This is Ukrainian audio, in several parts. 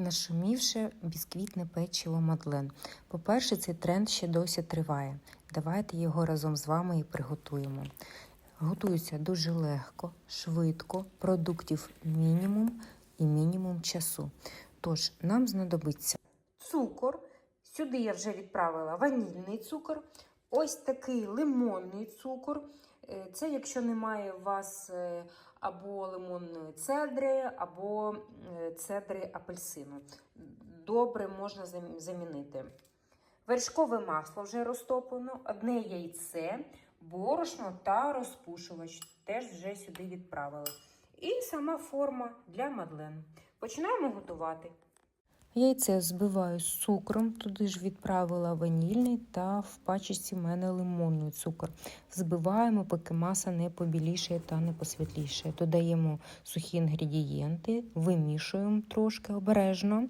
Нашумівше бісквітне печиво Мадлен. По-перше, цей тренд ще досі триває. Давайте його разом з вами і приготуємо. Готується дуже легко, швидко, продуктів мінімум і мінімум часу. Тож, нам знадобиться цукор. Сюди я вже відправила ванільний цукор. Ось такий лимонний цукор. Е, Це якщо немає у вас е, або лимонної цедри, або е, цедри апельсину. Добре можна замінити. Вершкове масло вже розтоплено, одне яйце, борошно та розпушувач теж вже сюди відправили. І сама форма для мадлен. Починаємо готувати. Яйце збиваю з цукром, туди ж відправила ванільний та в пачечці в мене лимонний цукор. Збиваємо, поки маса не побілішає та не посвітлішає. Додаємо сухі інгредієнти, вимішуємо трошки обережно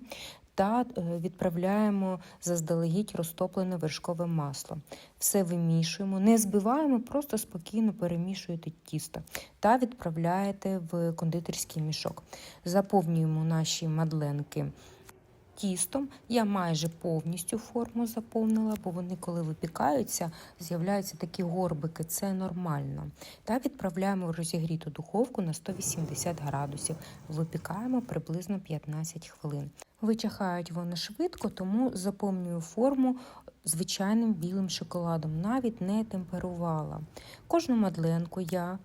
та е, відправляємо заздалегідь розтоплене вершкове масло. Все вимішуємо, не збиваємо, просто спокійно перемішуєте тісто та відправляєте в кондитерський мішок. Заповнюємо наші мадленки тістом. Я майже повністю форму заповнила, бо вони, коли випікаються, з'являються такі горбики, це нормально. Та відправляємо в розігріту духовку на 180 градусів. Випікаємо приблизно 15 хвилин. Вичахають вони швидко, тому заповнюю форму звичайним білим шоколадом, навіть не темперувала. Кожну мадленку я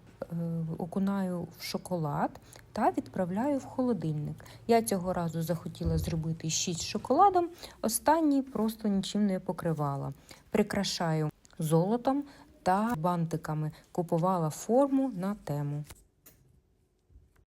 окунаю в шоколад та відправляю в холодильник. Я цього разу захотіла зробити 6 з шоколадом, останній просто нічим не покривала. Прикрашаю золотом та бантиками. Купувала форму на тему.